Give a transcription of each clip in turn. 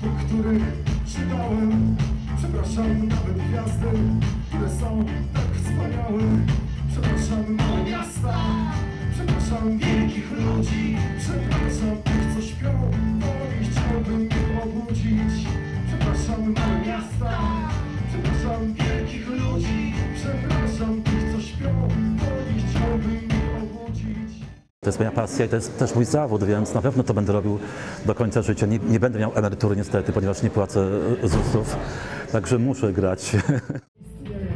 po których Przepraszam nawet gwiazdy, które są tak wspaniałe. Przepraszam małe miasta, przepraszam wielkich ludzi. Przepraszam tych, co śpią, bo nie chciałbym ich obudzić. Przepraszam małe miasta, przepraszam wielkich ludzi. Przepraszam To jest moja pasja i to jest też mój zawód, więc na pewno to będę robił do końca życia. Nie, nie będę miał emerytury niestety, ponieważ nie płacę e, ZUS-ów, także muszę grać. istnieje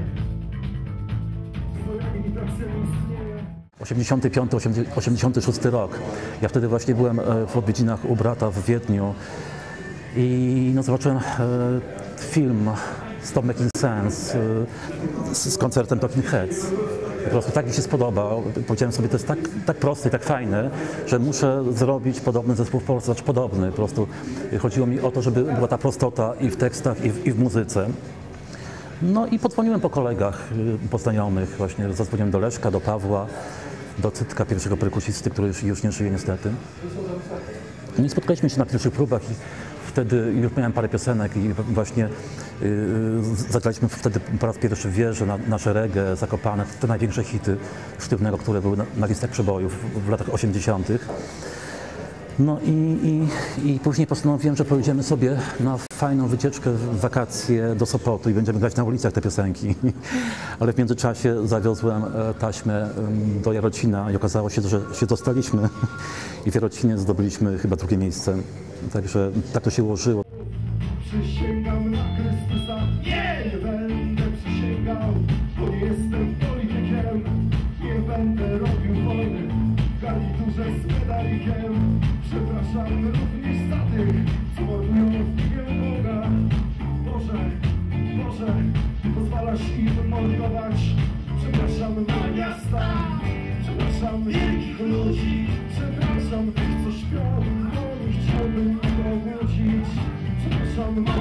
Twoja imitacja nie istnieje 85, 86 rok. Ja wtedy właśnie byłem e, w odwiedzinach u brata w Wiedniu i no, zobaczyłem e, film Stop Making Sense z, z koncertem Talking Heads. Po prostu tak mi się spodobał. Powiedziałem sobie, to jest tak, tak proste i tak fajne, że muszę zrobić podobny zespół w Polsce, znaczy podobny. Po prostu chodziło mi o to, żeby była ta prostota i w tekstach, i w, i w muzyce. No i podzwoniłem po kolegach, y, po znajomych, właśnie zadzwoniłem do Leszka, do Pawła, do Cytka, pierwszego perkusisty, który już, już nie żyje niestety. No i spotkaliśmy się na pierwszych próbach i wtedy już miałem parę piosenek i właśnie yy, zagraliśmy wtedy po raz pierwszy w wieży na, nasze reggae, Zakopane, te największe hity Sztywnego, które były na, na listach przebojów w latach 80. No i, i, i później postanowiłem, że pojedziemy sobie na fajną wycieczkę w wakacje do Sopotu i będziemy grać na ulicach te piosenki. Ale w międzyczasie zawiozłem e, taśmę do Jarocina i okazało się, że się dostaliśmy i w Jarocinie zdobyliśmy chyba drugie miejsce. Także tak to się ułożyło. Przepraszam wielkich ludzi. Przepraszam co śpią, bo nie chciałbym ich obudzić. Przepraszam na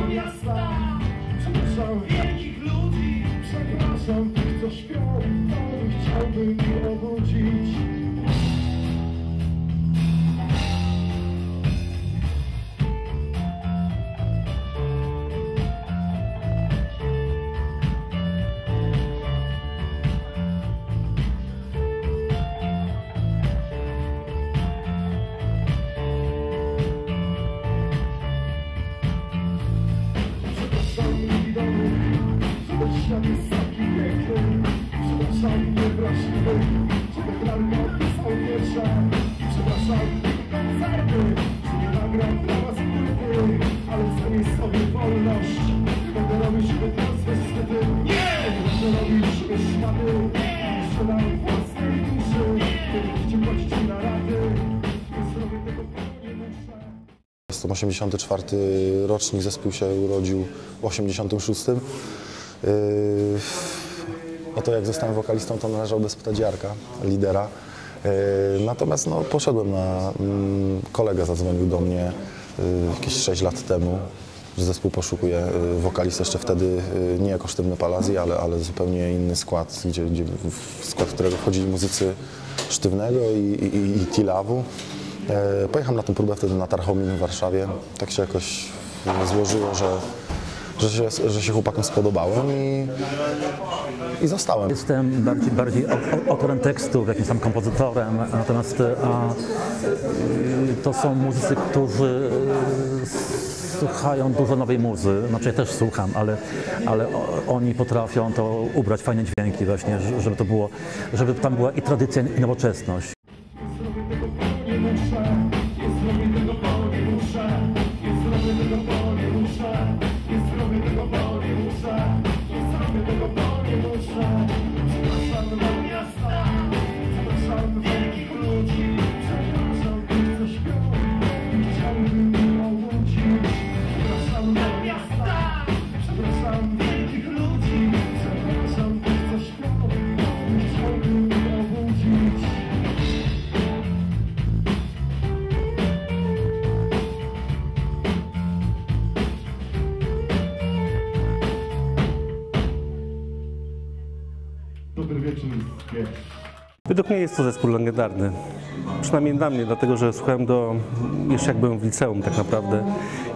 84 rocznik, zespół się urodził w 86. Yy, O to jak zostałem wokalistą, to należało spytać Jarka, lidera. Yy, Natomiast no, poszedłem na... mm, Kolega zadzwonił do mnie yy, jakieś 6 lat temu, że zespół poszukuje wokalistę jeszcze wtedy nie jako Sztywny Palazji, ale, ale zupełnie inny skład, gdzie, gdzie w skład którego wchodzili muzycy Sztywnego i, i, i Tilawu. E, Pojechałem na tę próbę wtedy na Tarchomin w Warszawie. Tak się jakoś złożyło, że, że, się, że się chłopakom spodobałem i, i zostałem. Jestem bardziej, bardziej au- autorem tekstów, jakimś tam kompozytorem, natomiast e, a, y, to są muzycy, którzy słuchają dużo nowej muzy. Znaczy ja też słucham, ale, ale oni potrafią to ubrać fajne dźwięki właśnie, żeby to było, żeby tam była i tradycja i nowoczesność. siebie. Według mnie jest to zespół legendarny. Przynajmniej dla mnie, dlatego że słuchałem do, jeszcze jak byłem w liceum tak naprawdę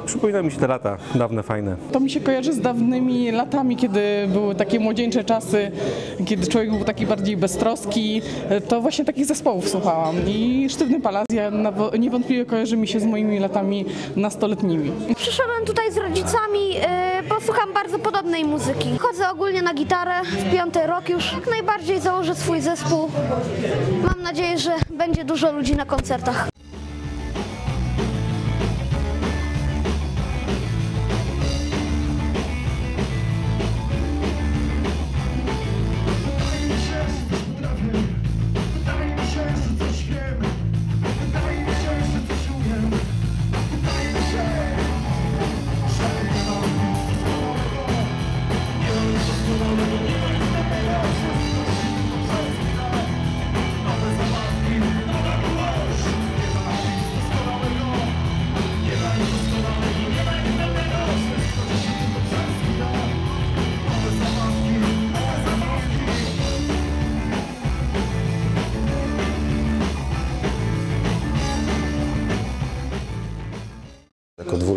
Przypomina mi się te lata, dawne, fajne. To mi się kojarzy z dawnymi latami, kiedy były takie młodzieńcze czasy, kiedy człowiek był taki bardziej beztroski. To właśnie takich zespołów słuchałam. I Sztywny Palazja niewątpliwie kojarzy mi się z moimi latami nastoletnimi. Przyszedłem tutaj z rodzicami, yy, posłucham bardzo podobnej muzyki. Chodzę ogólnie na gitarę, w piąty rok już. Jak najbardziej założę swój zespół. Mam nadzieję, że będzie dużo ludzi na koncertach.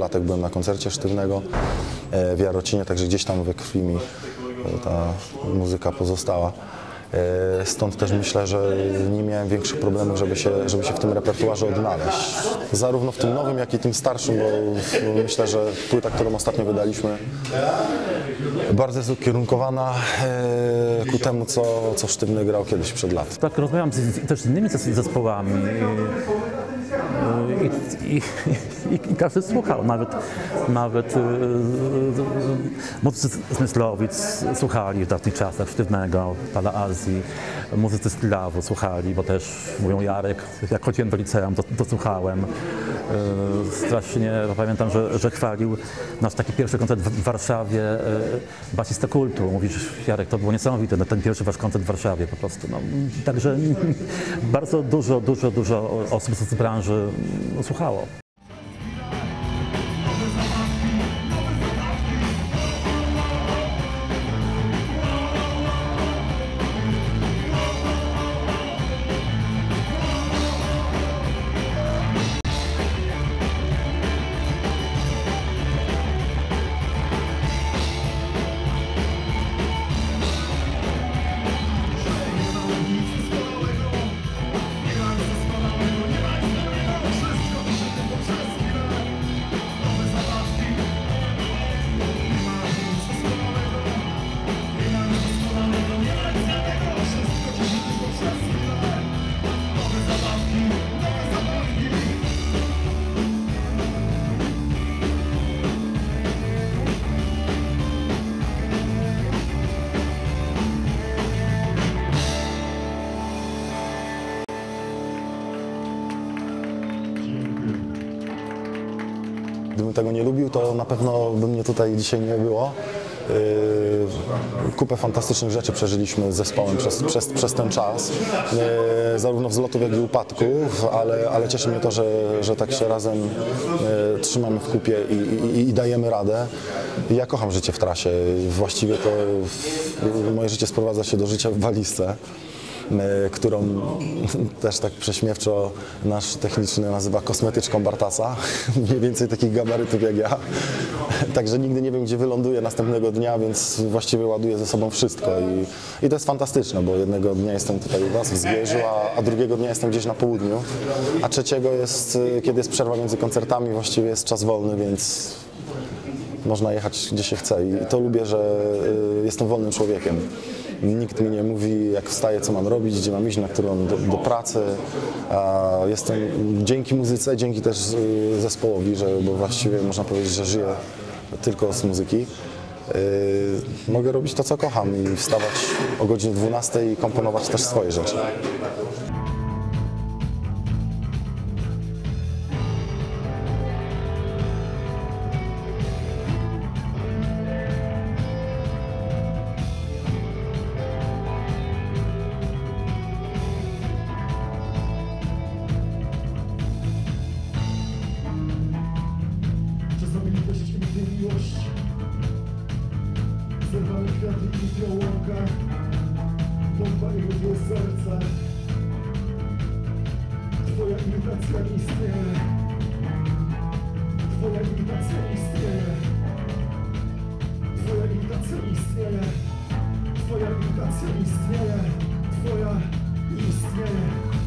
Jako dwulatek byłem na koncercie sztywnego e, w Jarocinie, także gdzieś tam we krwi mi e, ta muzyka pozostała. E, Stąd też myślę, że nie miałem większych problemów, żeby się, żeby się w tym repertuarze odnaleźć. Zarówno w tym nowym, jak i tym starszym, bo myślę, że płyta, którą ostatnio wydaliśmy, bardzo jest ukierunkowana ku temu, co, co Sztywny grał kiedyś przed laty. Tak rozmawiam z, też z innymi zes- zespołami i, i, i, i, każdy słuchał, nawet, nawet e, muzycy z Myslowic słuchali w dawnych czasach Sztywnego, Pana Azji, muzycy z Pilawu słuchali, bo też mówią Jarek, jak chodziłem do liceum, to, to słuchałem. E, Strasznie pamiętam, że, że chwalił nasz taki pierwszy koncert w Warszawie e, basista kultu. Mówisz, Jarek, to było niesamowite, no, ten pierwszy wasz koncert w Warszawie po prostu. No, także bardzo dużo, dużo, dużo osób z branży słuchało. Tego nie lubił, to na pewno by mnie tutaj dzisiaj nie było. Yy, Kupę fantastycznych rzeczy przeżyliśmy z zespołem przez, przez, przez ten czas, yy, zarówno wzlotów, jak i upadków, ale, ale cieszy mnie to, że, że tak się razem yy, trzymamy w kupie i, i, i dajemy radę. Ja kocham życie w trasie. Właściwie to moje życie sprowadza się do życia w walizce którą też tak prześmiewczo nasz techniczny nazywa kosmetyczką Bartasa, mniej więcej takich gabarytów jak ja. Także nigdy nie wiem, gdzie wyląduję następnego dnia, więc właściwie ładuję ze sobą wszystko i, i to jest fantastyczne, bo jednego dnia jestem tutaj u Was w Zgierzu, a, a drugiego dnia jestem gdzieś na południu, a trzeciego jest, e, kiedy jest przerwa między koncertami, właściwie jest czas wolny, więc można jechać gdzie się chce i to lubię, że y, jestem wolnym człowiekiem. Nikt mi nie mówi, jak wstaję, co mam robić, gdzie mam iść, na którą do, do pracy. Jestem dzięki muzyce, dzięki też y, zespołowi, że, bo właściwie można powiedzieć, że żyję tylko z muzyki. Y, mogę robić to, co kocham i wstawać o godzinie 12 i komponować też swoje rzeczy. Litość nigdy miłość Zerwane kwiaty i fiołka Pompa i lubię serce Twoja imitacja istnieje. Twoja imitacja istnieje. Twoja imitacja istnieje. Twoja imitacja istnieje. Twoja istnieje